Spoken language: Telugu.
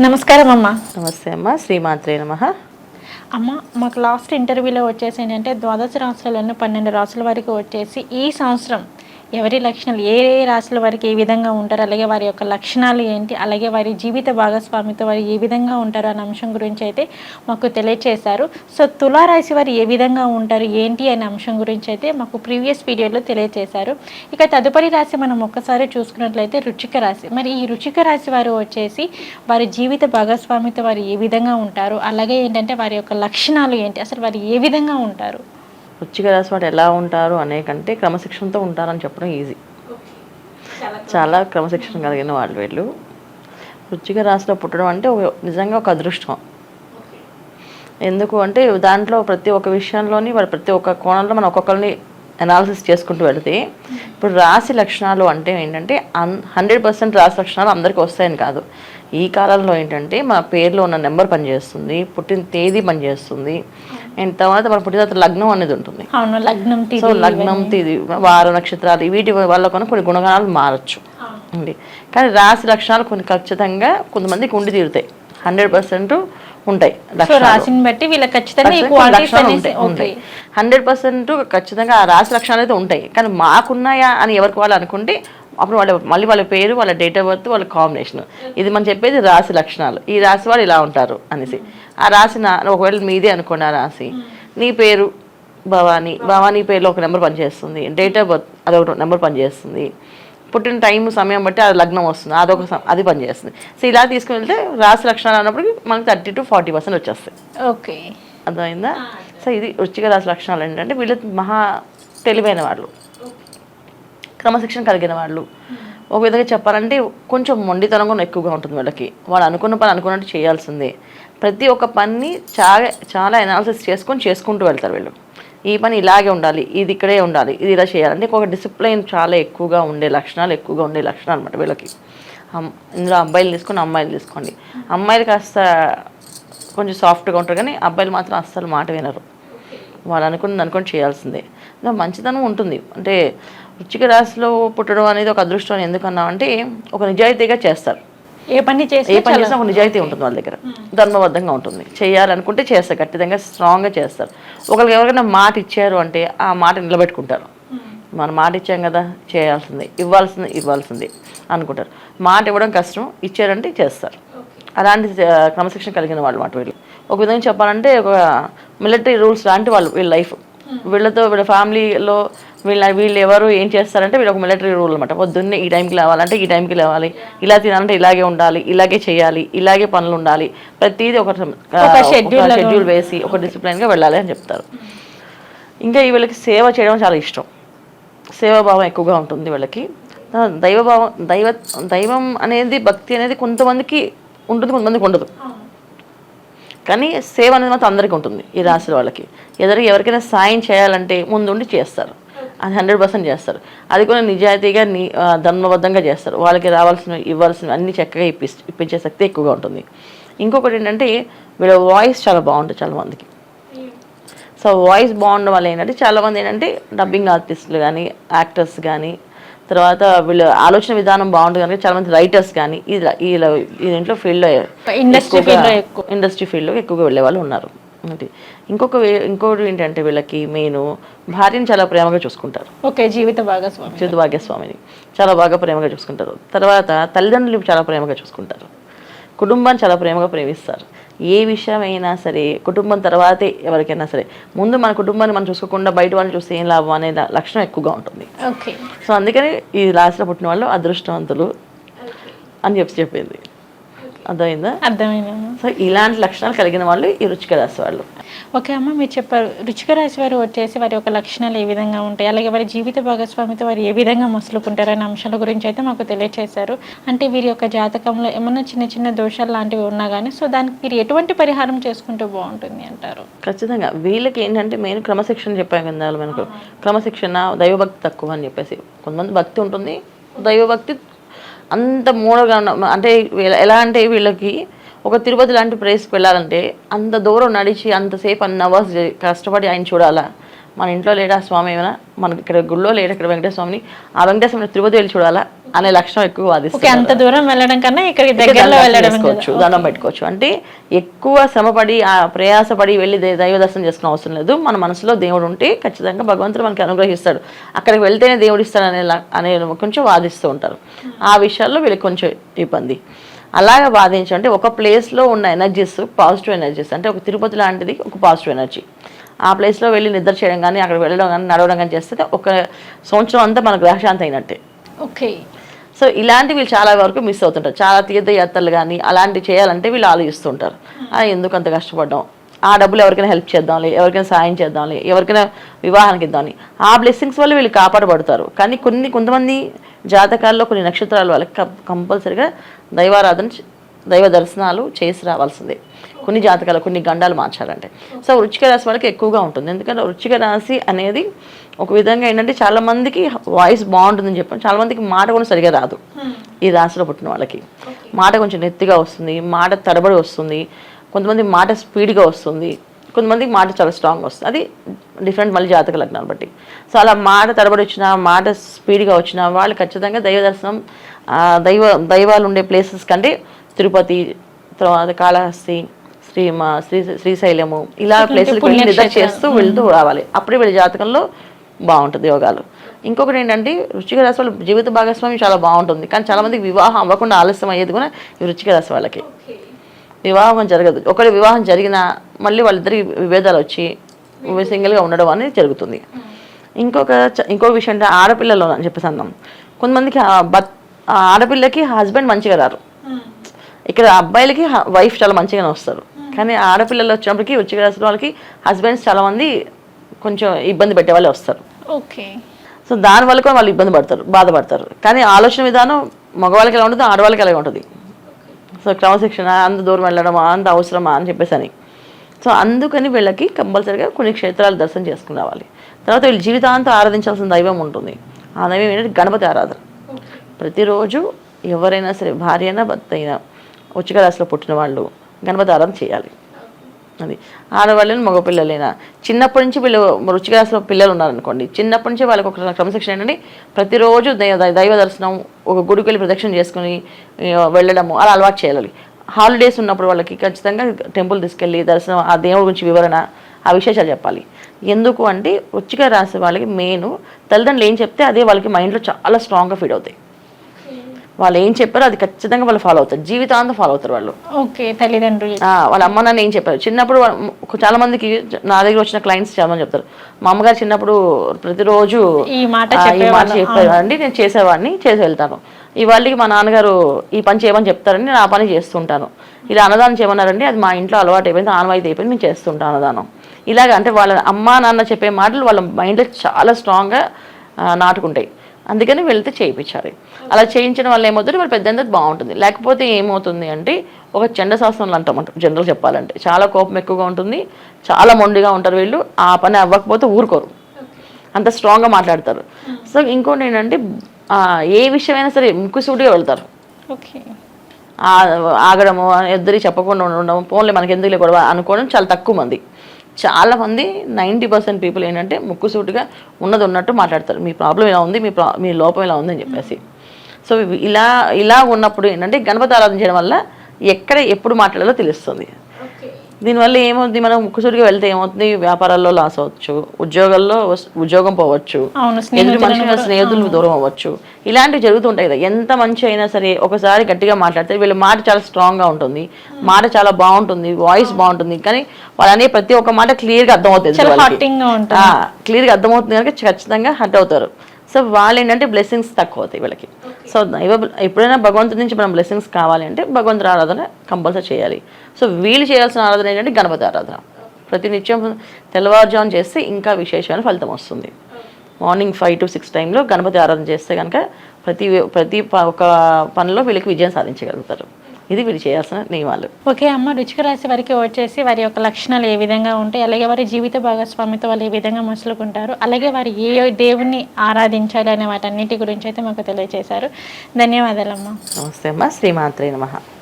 నమస్కారం అమ్మ. నమస్తే అమ్మ శ్రీమాత్రే నమ. అమ్మ మాకు లాస్ట్ ఇంటర్వ్యూలో వచ్చేసి ఏంటంటే ద్వాదశ రాశులలో పన్నెండు రాసుల వరకు వచ్చేసి ఈ సంవత్సరం ఎవరి లక్షణాలు ఏ ఏ రాశుల వారికి ఏ విధంగా ఉంటారు అలాగే వారి యొక్క లక్షణాలు ఏంటి అలాగే వారి జీవిత భాగస్వామితో వారు ఏ విధంగా ఉంటారు అనే అంశం గురించి అయితే మాకు తెలియచేశారు. సో తులారాశి వారు ఏ విధంగా ఉంటారు ఏంటి అనే అంశం గురించి అయితే మాకు ప్రీవియస్ వీడియోలో తెలియచేశారు. ఇక తదుపరి రాశి మనం ఒక్కసారి చూసుకున్నట్లయితే రుచిక రాశి. మరి ఈ రుచిక రాశి వారు వచ్చేసి వారి జీవిత భాగస్వామితో వారు ఏ విధంగా ఉంటారు అలాగే ఏంటంటే వారి యొక్క లక్షణాలు ఏంటి అసలు వారు ఏ విధంగా ఉంటారు? వృచ్చిక రాశి వాడు ఎలా ఉంటారు అనే కంటే క్రమశిక్షణతో ఉంటారని చెప్పడం ఈజీ చాలా క్రమశిక్షణ కలిగిన వాళ్ళు వీళ్ళు. వృచ్చిక రాశిలో పుట్టడం అంటే ఒక- నిజంగా ఒక అదృష్టం. ఎందుకు అంటే దాంట్లో ప్రతి ఒక్క విషయంలోని వాడు ప్రతి ఒక్క కోణంలో మనం ఒక్కొక్కరిని అనాలిసిస్ చేసుకుంటూ వెళితే ఇప్పుడు రాశి లక్షణాలు అంటే ఏంటంటే అన్ హండ్రెడ్ పర్సెంట్ రాశి లక్షణాలు అందరికీ వస్తాయని కాదు. ఈ కాలంలో ఏంటంటే మా పేరులో ఉన్న నెంబర్ పనిచేస్తుంది పుట్టిన తేదీ పనిచేస్తుంది అండ్ తర్వాత మన పుట్టిన తర్వాత లగ్నం అనేది ఉంటుంది. అవును లగ్నం సో లగ్నం తిది వార నక్షత్రాలు వీటి వల్ల కొన్ని కొన్ని గుణగణాలు మారచ్చు. ఉంది కానీ రాశి లక్షణాలు కొన్ని ఖచ్చితంగా కొంతమందికి ఉండి తీరుతాయి. హండ్రెడ్ పర్సెంట్ ఉంటాయి రాశిని బట్టి వీళ్ళ ఖచ్చితంగా ఉంటాయి. హండ్రెడ్ పర్సెంట్ ఖచ్చితంగా ఆ రాశి లక్షణాలు అయితే ఉంటాయి. కానీ మాకున్నాయా అని ఎవరికి వాళ్ళు అనుకుంటే అప్పుడు వాళ్ళ మళ్ళీ వాళ్ళ పేరు వాళ్ళ డేట్ ఆఫ్ బర్త్ వాళ్ళ కాంబినేషన్ ఇది మనం చెప్పేది రాశి లక్షణాలు. ఈ రాశి వాళ్ళు ఇలా ఉంటారు అనేసి. ఆ రాశి నా ఒకవేళ మీదే అనుకోండి ఆ రాశి. నీ పేరు భవానీ. భవానీ. పేరులో ఒక నెంబర్ పనిచేస్తుంది. డేట్ ఆఫ్ బర్త్ అదొక నెంబర్ పనిచేస్తుంది. పుట్టిన టైం సమయం బట్టి అది లగ్నం వస్తుంది. అదొక అది పనిచేస్తుంది. సో ఇలా తీసుకుని వెళ్తే రాశి లక్షణాలు అన్నప్పటికీ మనకి థర్టీ టు ఫార్టీ పర్సెంట్ వచ్చేస్తాయి. ఓకే. అర్థమైందా? సో ఇది వృశ్చిక రాశి లక్షణాలు ఏంటంటే వీళ్ళు మహా తెలివైన వాళ్ళు. క్రమశిక్షణ కలిగిన వాళ్ళు. ఒక విధంగా చెప్పాలంటే కొంచెం మొండితనం కూడా ఎక్కువగా ఉంటుంది వీళ్ళకి. వాళ్ళు అనుకున్న పని అనుకున్నట్టు చేయాల్సిందే. ప్రతి ఒక్క పనిని చాలా చాలా ఎనాలిసిస్ చేసుకొని చేసుకుంటూ వెళ్తారు వీళ్ళు. ఈ పని ఇలాగే ఉండాలి ఇది ఇక్కడే ఉండాలి ఇది ఇలా చేయాలంటే ఒక డిసిప్లైన్ చాలా ఎక్కువగా ఉండే లక్షణాలు ఎక్కువగా ఉండే లక్షణాలు అనమాట వీళ్ళకి. ఇందులో అబ్బాయిలు తీసుకొని అమ్మాయిలు తీసుకోండి. అమ్మాయిలు కాస్త కొంచెం సాఫ్ట్గా ఉంటారు కానీ అబ్బాయిలు మాత్రం అస్సలు మాట వినరు. వాళ్ళు అనుకున్నది అనుకుని చేయాల్సిందే. ఇంకా మంచితనం ఉంటుంది. అంటే వృచ్చిక రాశిలో పుట్టడం అనేది ఒక అదృష్టం ఎందుకన్నా అంటే ఒక నిజాయితీగా చేస్తారు. ఏ పని చేసి ఏ పని చేసినా నిజాయితీ ఉంటుంది వాళ్ళ దగ్గర. ధర్మబద్ధంగా ఉంటుంది. చేయాలనుకుంటే చేస్తారు ఖచ్చితంగా స్ట్రాంగ్గా చేస్తారు. ఒకరికి ఎవరికైనా మాట ఇచ్చారు అంటే ఆ మాట నిలబెట్టుకుంటారు. మన మాట ఇచ్చాం కదా చేయాల్సిందే ఇవ్వాల్సింది ఇవ్వాల్సిందే అనుకుంటారు. మాట ఇవ్వడం కష్టం ఇచ్చారంటే చేస్తారు. అలాంటి క్రమశిక్షణ కలిగిన వాళ్ళు మాట వీళ్ళు. ఒక విధంగా చెప్పాలంటే ఒక మిలిటరీ రూల్స్ లాంటి వాళ్ళు వీళ్ళ లైఫ్ వీళ్ళతో వీళ్ళ ఫ్యామిలీలో వీళ్ళ వీళ్ళు ఎవరు ఏం చేస్తారంటే వీళ్ళు ఒక మిలిటరీ రూల్ అనమాట పొద్దున్నే ఈ టైంకి లేవాలంటే ఈ టైంకి లేవాలి. ఇలా తినాలంటే ఇలాగే ఉండాలి ఇలాగే చేయాలి ఇలాగే పనులు ఉండాలి. ప్రతిదీ ఒక లాగా షెడ్యూల్ వేసి ఒక డిసిప్లైన్గా వెళ్ళాలి అని చెప్తారు. ఇంకా ఈ వీళ్ళకి సేవ చేయడం చాలా ఇష్టం. సేవాభావం ఎక్కువగా ఉంటుంది వీళ్ళకి. దైవభావం దైవ దైవం అనేది భక్తి అనేది కొంతమందికి ఉంటుంది కొంతమందికి ఉండదు. కానీ సేవ అనేది మాత్రం అందరికీ ఉంటుంది ఈ రాశి వాళ్ళకి. ఎదురు ఎవరికైనా సాయం చేయాలంటే ముందుండి చేస్తారు. అది హండ్రెడ్ పర్సెంట్ చేస్తారు. అది కూడా నిజాయితీగా నీ ధర్మబద్ధంగా చేస్తారు. వాళ్ళకి రావాల్సినవి ఇవ్వాల్సినవి అన్ని చక్కగా ఇప్పి ఇప్పించే శక్తి ఎక్కువగా ఉంటుంది. ఇంకొకటి ఏంటంటే వీళ్ళ వాయిస్ చాలా బాగుంటుంది చాలా మందికి. సో వాయిస్ బాగుండడం వల్ల ఏంటంటే చాలామంది ఏంటంటే డబ్బింగ్ ఆర్టిస్టులు కానీ యాక్టర్స్ కానీ తర్వాత వీళ్ళ ఆలోచన విధానం బాగుంటుంది కనుక చాలామంది రైటర్స్ కానీ ఈ దీంట్లో ఫీల్డ్లో ఇండస్ట్రీ ఫీల్డ్లో ఎక్కువ ఇండస్ట్రీ ఫీల్డ్లో ఎక్కువగా వెళ్ళే వాళ్ళు ఉన్నారు. అంటే ఇంకొక ఇంకోటి ఏంటంటే వీళ్ళకి మెయిన్ భార్యని చాలా ప్రేమగా చూసుకుంటారు. ఓకే జీవిత భాగస్వామి. చేతు భాగ్యస్వామిని చాలా బాగా ప్రేమగా చూసుకుంటారు. తర్వాత తల్లిదండ్రులు చాలా ప్రేమగా చూసుకుంటారు. కుటుంబాన్ని చాలా ప్రేమగా ప్రేమిస్తారు. ఏ విషయమైనా సరే కుటుంబం తర్వాతే ఎవరికైనా సరే ముందు మన కుటుంబాన్ని మనం చూసుకోకుండా బయట వాళ్ళని చూస్తే ఏం లాభం అనే లక్షణం ఎక్కువగా ఉంటుంది. ఓకే. సో అందుకని ఈ రాశిలో పుట్టిన వాళ్ళు అదృష్టవంతులు అని చెప్పి చెప్పింది. అర్థమైందా? అర్థమైందమ్మా సో ఇలాంటి లక్షణాలు కలిగిన వాళ్ళు ఈ రుచిక రాశి వాళ్ళు. ఓకే అమ్మ మీరు చెప్పారు రుచిక రాశి వారు వచ్చేసి వారి యొక్క లక్షణాలు ఏ విధంగా ఉంటాయి? అలాగే వారి జీవిత భాగస్వామితో వారు ఏ విధంగా మసులుకుంటారు అనే అంశాల గురించి అయితే మాకు తెలియజేశారు అంటే వీరి యొక్క జాతకంలో ఏమన్నా చిన్న చిన్న దోషాలు లాంటివి ఉన్నా కానీ సో దానికి మీరు ఎటువంటి పరిహారం చేసుకుంటే బాగుంటుంది అంటారు? ఖచ్చితంగా. వీళ్ళకి ఏంటంటే మెయిన్ క్రమశిక్షణ చెప్పాను కదా మనకు. క్రమశిక్షణ దైవభక్తి తక్కువ అని చెప్పేసి. కొంతమంది భక్తి ఉంటుంది. దైవభక్తి అంత మూడగా ఉన్న అంటే ఎలా అంటే వీళ్ళకి ఒక తిరుపతి లాంటి ప్లేస్కి వెళ్ళాలంటే అంత దూరం నడిచి అంతసేపు అన్ని అవర్స్ కష్టపడి ఆయన చూడాలా? మన ఇంట్లో లేడా స్వామి ఏమైనా? మనకి ఇక్కడ గుళ్ళో లేడా ఇక్కడ వెంకటేశ్వర స్వామిని ఆ వెంకటేశ్వర స్వామిని తిరుపతి వెళ్ళి చూడాలా? అనే లక్షణం ఎక్కువ ఓకే వాదిస్తారు అంత దూరం వెళ్ళడం కన్నా ఇక్కడ దగ్గరలో చేసుకోవచ్చు దండం పెట్టుకోవచ్చు. అంటే ఎక్కువ శ్రమపడి ఆ ప్రయాసపడి వెళ్ళి దైవ దర్శనం చేసుకునే అవసరం లేదు. మన మనసులో దేవుడు ఉంటే ఖచ్చితంగా భగవంతుడు మనకి అనుగ్రహిస్తాడు. అక్కడికి వెళ్తేనే దేవుడు ఇస్తాడు అనే అనే కొంచెం వాదిస్తూ ఉంటారు. ఆ విషయాల్లో వీళ్ళకి కొంచెం ఇబ్బంది. అలాగే వాదించంటే ఒక ప్లేస్లో ఉన్న ఎనర్జీస్ పాజిటివ్ ఎనర్జీస్ అంటే ఒక తిరుపతి లాంటిది ఒక పాజిటివ్ ఎనర్జీ ఆ ప్లేస్లో వెళ్ళి నిద్ర చేయడం కానీ అక్కడ వెళ్ళడం కానీ నడవడం కానీ చేస్తే ఒక సంవత్సరం అంతా మన గ్రహశాంతి అయినట్టే. ఓకే సో ఇలాంటివి వీళ్ళు చాలా వరకు మిస్ అవుతుంటారు. చాలా తీర్థయాత్రలు కానీ అలాంటివి చేయాలంటే వీళ్ళు ఆలోచిస్తుంటారు. ఎందుకు అంత కష్టపడ్డాం? ఆ డబ్బులు ఎవరికైనా హెల్ప్ చేద్దాంలే ఎవరికైనా సాయం చేద్దాంలే ఎవరికైనా వివాహానికి ఇద్దాంలే. ఆ బ్లెస్సింగ్స్ వల్ల వీళ్ళు కాపాడబడతారు. కానీ కొన్ని కొంతమంది జాతకాల్లో కొన్ని నక్షత్రాల వాళ్ళకి కంపల్సరిగా దైవారాధన దైవ దర్శనాలు చేసి రావాల్సిందే. కొన్ని జాతకాలు కొన్ని గండాలు మార్చాలంటే. సో వృచ్చిక రాశి వాళ్ళకి ఎక్కువగా ఉంటుంది. ఎందుకంటే వృచ్చిక రాశి అనేది ఒక విధంగా ఏంటంటే చాలా మందికి వాయిస్ బాగుంటుందని చెప్పాను చాలా మందికి మాట కూడా సరిగా రాదు. ఈ రాశిలో పుట్టిన వాళ్ళకి. మాట కొంచెం నెత్తిగా వస్తుంది. మాట తడబడి వస్తుంది. కొంతమంది మాట స్పీడ్గా వస్తుంది. కొంతమందికి మాట చాలా స్ట్రాంగ్ వస్తుంది. అది డిఫరెంట్ మళ్ళీ జాతక లగ్నాన్ని బట్టి. సో అలా మాట తడబడి వచ్చిన మాట స్పీడ్గా వచ్చిన వాళ్ళు ఖచ్చితంగా దైవ దర్శనం దైవ దైవాలు ఉండే ప్లేసెస్ కంటే తిరుపతి తర్వాత కాళహస్తి శ్రీ మా శ్రీ శ్రీశైలము ఇలా ప్లేసులకు నిద్ర చేస్తూ వెళ్తూ రావాలి. అప్పుడే వీళ్ళ జాతకంలో బాగుంటుంది యోగాలు. ఇంకొకటి ఏంటంటే రాశి వాళ్ళ జీవిత భాగస్వామి చాలా బాగుంటుంది. కానీ చాలా మందికి వివాహం అవ్వకుండా ఆలస్యం అయ్యేది కూడా ఈ వృశ్చిక రాశి వాళ్ళకి. వివాహం జరగదు. ఒకరి వివాహం జరిగినా మళ్ళీ వాళ్ళిద్దరికి విభేదాలు వచ్చి సింగిల్గా ఉండడం అనేది జరుగుతుంది. ఇంకొక ఇంకొక విషయం అంటే ఆడపిల్లలు అని చెప్పేసి అన్నాం. కొంతమందికి ఆడపిల్లకి హస్బెండ్ మంచిగా రారు. ఇక్కడ అబ్బాయిలకి వైఫ్ చాలా మంచిగానే వస్తారు. కానీ ఆడపిల్లలు వచ్చినప్పటికీ వృచ్చిక రాశి వాళ్ళకి హస్బెండ్స్ చాలా మంది కొంచెం ఇబ్బంది పెట్టే వాళ్ళే వస్తారు. ఓకే. సో దాని వల్ల కూడా వాళ్ళు ఇబ్బంది పడతారు బాధపడతారు. కానీ ఆలోచన విధానం మగవాళ్ళకి ఎలా ఉంటుంది ఆడవాళ్ళకి ఎలా ఉంటుంది. సో క్రమశిక్షణ అంత దూరం వెళ్ళడమా అంత అవసరమా అని చెప్పేసి అని సో అందుకని వీళ్ళకి కంపల్సరీగా కొన్ని క్షేత్రాలు దర్శనం చేసుకుని రావాలి. తర్వాత వీళ్ళు జీవితాంతం ఆరాధించాల్సిన దైవం ఉంటుంది. ఆ దైవం ఏంటంటే గణపతి ఆరాధన. ప్రతిరోజు ఎవరైనా సరే భార్య అయినా భర్త అయినా ఉచిక రాశిలో పుట్టిన వాళ్ళు గణపతి ఆరాధన చేయాలి. అది. ఆడవాళ్ళని మగపిల్లలైనా? చిన్నప్పటి నుంచి వీళ్ళు రుచిగా రాశిలో పిల్లలు ఉన్నారనుకోండి చిన్నప్పటి నుంచి వాళ్ళకి ఒక క్రమశిక్షణ ఏంటంటే ప్రతిరోజు దైవ దైవ దర్శనం ఒక గుడికి వెళ్ళి ప్రదక్షిణ చేసుకుని వెళ్ళడము అలా అలవాటు చేయాలి. హాలిడేస్ ఉన్నప్పుడు వాళ్ళకి ఖచ్చితంగా టెంపుల్ తీసుకెళ్ళి దర్శనం ఆ దేవుడి గురించి వివరణ ఆ విశేషాలు చెప్పాలి. ఎందుకు అంటే రుచిగా రాసే వాళ్ళకి మెయిన్ తల్లిదండ్రులు ఏం చెప్తే అదే వాళ్ళకి మైండ్లో చాలా స్ట్రాంగ్గా ఫీడ్ అవుతాయి. వాళ్ళు ఏం చెప్పారో అది ఖచ్చితంగా వాళ్ళు ఫాలో అవుతారు. జీవితాంతం ఫాలో అవుతారు వాళ్ళు. ఓకే తల్లిదండ్రులు. వాళ్ళ అమ్మ నాన్న ఏం చెప్పారు? చిన్నప్పుడు చాలా మందికి నా దగ్గర వచ్చిన క్లయింట్స్ చాలా మంది చెప్తారు. మా అమ్మగారు చిన్నప్పుడు ప్రతిరోజు ఈ మాట. చెప్పేవాడిని నేను చేసేవాడిని చేసి వెళ్తాను. ఇవాళకి మా నాన్నగారు ఈ పని చేయమని చెప్తారని నేను ఆ పని చేస్తుంటాను. ఇలా అన్నదానం చేయమన్నారండి. అది మా ఇంట్లో అలవాటు అయిపోయింది. ఆనవాయితీ అయిపోయింది. మేము చేస్తుంటాం అన్నదానం. ఇలాగ అంటే వాళ్ళ అమ్మ నాన్న చెప్పే మాటలు వాళ్ళ మైండ్లో చాలా స్ట్రాంగ్గా నాటుకుంటాయి. అందుకని వెళ్తే చేయించాలి అలా చేయించడం వల్ల ఏమవుతుంది? వాళ్ళు పెద్ద బాగుంటుంది. లేకపోతే ఏమవుతుంది అంటే ఒక చెండ శాస్త్రంలో అంటామంట జనరల్ చెప్పాలంటే. చాలా కోపం ఎక్కువగా ఉంటుంది. చాలా మొండిగా ఉంటారు వీళ్ళు. ఆ పని అవ్వకపోతే ఊరుకోరు. అంత స్ట్రాంగ్గా మాట్లాడతారు. సో ఇంకోటి ఏంటంటే ఏ విషయమైనా సరే ముక్కుసూటిగా వెళ్తారు. ఓకే. ఆగడము ఇద్దరికి చెప్పకుండా ఉండడం ఫోన్లో మనకి ఎందుకులే గొడవ అనుకోవడం చాలా తక్కువ మంది. చాలా మంది నైంటీ పర్సెంట్ పీపుల్ ఏంటంటే ముక్కుసూటిగా ఉన్నది ఉన్నట్టు మాట్లాడతారు. మీ ప్రాబ్లం ఇలా ఉంది? మీ ప్రా మీ లోపం ఇలా ఉంది? అని చెప్పేసి. సో ఇలా ఇలా ఉన్నప్పుడు ఏంటంటే గణపతి ఆరాధన చేయడం వల్ల ఎక్కడ ఎప్పుడు మాట్లాడాలో తెలుస్తుంది. దీనివల్ల ఏమవుతుంది మనం ముక్కుసూటిగా వెళ్తే ఏమవుతుంది? వ్యాపారాల్లో లాస్ అవ్వచ్చు. ఉద్యోగాల్లో ఉద్యోగం పోవచ్చు. మనుషుల స్నేహితులు దూరం అవ్వచ్చు. ఇలాంటివి జరుగుతుంటాయి కదా. ఎంత మంచి అయినా సరే ఒకసారి గట్టిగా మాట్లాడితే వీళ్ళ మాట చాలా స్ట్రాంగ్గా ఉంటుంది. మాట చాలా బాగుంటుంది. వాయిస్ బాగుంటుంది. కానీ వాళ్ళనే ప్రతి ఒక్క మాట క్లియర్గా అర్థమవుతుంది చాలా వాళ్ళకి. హాటింగ్గా ఉంటుంది. ఆ, క్లియర్గా అర్థమవుతుంది కనుక ఖచ్చితంగా హట్ అవుతారు. సో వాళ్ళు ఏంటంటే బ్లెస్సింగ్స్ తక్కువ అవుతాయి వీళ్ళకి సో దైవ ఎప్పుడైనా భగవంతుడి నుంచి మనం బ్లెస్సింగ్స్ కావాలి అంటే భగవంతుడి ఆరాధన కంపల్సరీ చేయాలి. సో వీళ్ళు చేయాల్సిన ఆరాధన ఏంటంటే గణపతి ఆరాధన. ప్రతి నిత్యం తెల్లవారుజామున చేస్తే ఇంకా విశేషమైన ఫలితం వస్తుంది. మార్నింగ్ ఫైవ్ టు సిక్స్ టైంలో గణపతి ఆరాధన చేస్తే కనుక ప్రతి ప్రతి ఒక పనిలో వీళ్ళకి విజయం సాధించగలుగుతారు. ఇది వీళ్ళు చేయాల్సిన నియమాలు. ఓకే అమ్మ రుచిక రాశి వారికి వచ్చేసి వారి యొక్క లక్షణాలు ఏ విధంగా ఉంటాయి? అలాగే వారి జీవిత భాగస్వామితో వాళ్ళు ఏ విధంగా మసులుకుంటారు? అలాగే వారు ఏ దేవుణ్ణి ఆరాధించాలి అనే వాటన్నిటి గురించి అయితే మాకు తెలియజేశారు. ధన్యవాదాలమ్మా. నమస్తే అమ్మ. శ్రీమాత్రే నమః.